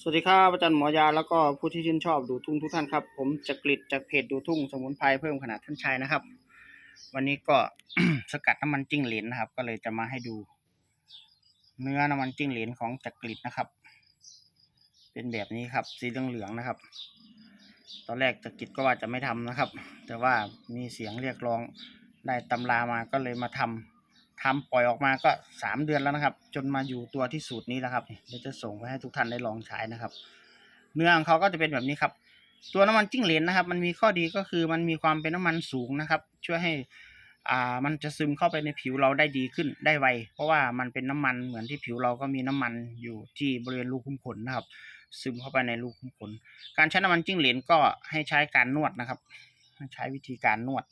สวัสดีครับอาจารย์หมอยาแล้วก็ผู้ที่ชื่นชอบดูทุ่งทุกท่านครับ ผมจักริดจากเพจดูทุ่งสมุนไพรเพิ่มขนาดท่านชายนะครับ วันนี้ก็สกัดน้ำมันจิ้งเหลนนะครับ ก็เลยจะมาให้ดู เนื้อน้ำมันจิ้งเหลนของจักริดนะครับ เป็นแบบนี้ครับ สีเหลืองๆนะครับ ตอนแรกจักริดก็ว่าจะไม่ทำนะครับ แต่ว่ามีเสียงเรียกร้องได้ตำรามาก็เลยมาทำ ทำปล่อยออกมาก็สามเดือนแล้วนะครับ จนมาอยู่ตัวที่สูตรนี้แล้วครับเดี๋ยวจะส่งไปให้ทุกท่านได้ลองใช้นะครับ เนื้อของเขาก็จะเป็นแบบนี้ครับ ตัวน้ำมันจิ้งเหลนนะครับ มันมีข้อดีก็คือมันมีความเป็นน้ำมันสูงนะครับ ช่วยให้อ่ามันจะซึมเข้าไปในผิวเราได้ดีขึ้นได้ไว เพราะว่ามันเป็นน้ำมันเหมือนที่ผิวเราก็มีน้ำมันอยู่ที่บริเวณรูขุมขนนะครับ ซึมเข้าไปในรูขุมขน การใช้น้ำมันจิ้งเหลนก็ให้ใช้การนวดนะครับ ใช้วิธีการนวด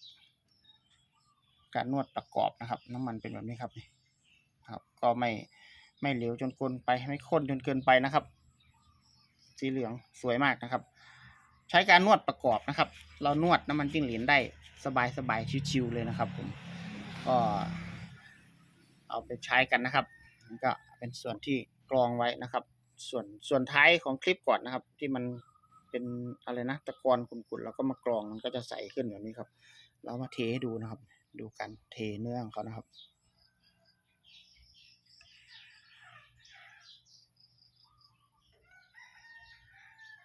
การนวดประกอบนะครับ น้ำมันเป็นแบบนี้ครับครับ ก็ไม่ไม่เหลวจนเกินไปไม่ข้นจนเกินไปนะครับ สีเหลืองสวยมากนะครับ ใช้การนวดประกอบนะครับ เรานวดน้ำมันจิ้งเหลนได้สบายสบายชิวๆเลยนะครับผมก็เอาไปใช้กันนะครับนี่ก็เป็นส่วนที่กรองไว้นะครับ ส่วนส่วนท้ายของคลิปก่อนนะครับ ที่มันเป็นอะไรนะตะกอนขุ่นๆแล้วก็มากรองมันก็จะใสขึ้นแบบนี้ครับ เรามาเทให้ดูนะครับดูกันเทเนื้อของเขานะครับ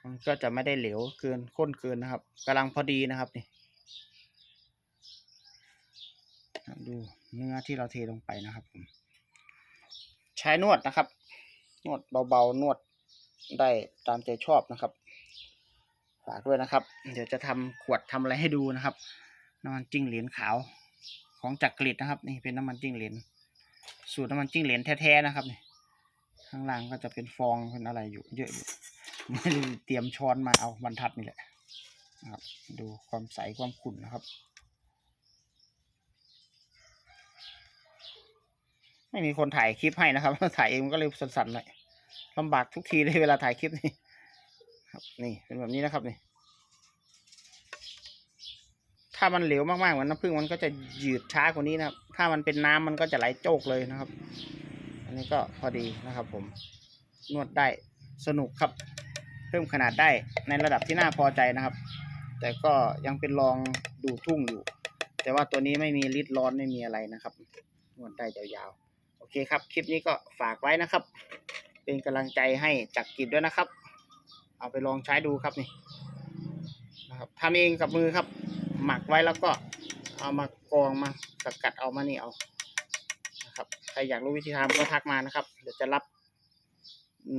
มันก็จะไม่ได้เหลวเกินข้นเกินนะครับกำลังพอดีนะครับนี่ดูเนื้อที่เราเทลงไปนะครับผมใช้นวดนะครับ นวดเบาๆนวดได้ตามใจชอบนะครับฝากด้วยนะครับ เดี๋ยวจะทำขวดทำอะไรให้ดูนะครับน้ำมันจิ้งเหรียญขาว ของจักริดนะครับ นี่เป็นน้ำมันจิ้งเหรียญสูตรน้ำมันจิ้งเหรียญแท้ๆนะครับนี่ข้างล่างก็จะเป็นฟองเป็นอะไรอยู่ เยอะอยู่ไม่ได้เตรียมช้อนมาเอาบรรทัดนี่แหละนะครับ ดูความใสความขุ่นนะครับ ไม่มีคนถ่ายคลิปให้นะครับถ่ายเองมันก็เลยสั่นๆหน่อยลำบากทุกทีเลยเวลาถ่ายคลิปนี่ครับ นี่เป็นแบบนี้นะครับนี่ ถ้ามันเหลวมากๆเหมือนน้ำผึ้งมันก็จะหยืดช้ากว่านี้นะครับ ถ้ามันเป็นน้ำมันก็จะไหลโจกเลยนะครับ อันนี้ก็พอดีนะครับ ผมนวดได้สนุกครับ เพิ่มขนาดได้ในระดับที่น่าพอใจนะครับ แต่ก็ยังเป็นรองดูทุ่งอยู่ แต่ว่าตัวนี้ไม่มีริดร้อนไม่มีอะไรนะครับ นวดได้ยาวๆโอเคครับ คลิปนี้ก็ฝากไว้นะครับ เป็นกำลังใจให้จักกิจด้วยนะครับ เอาไปลองใช้ดูครับนี่นะครับทำเองกับมือครับ หมักไว้แล้วก็เอามากรองมาสกัดเอามานี่เอานะครับใครอยากรู้วิธีทำก็ทักมานะครับ เดี๋ยวจะรับ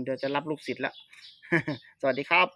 เดี๋ยวจะรับลูกศิษย์แล้วสวัสดีครับ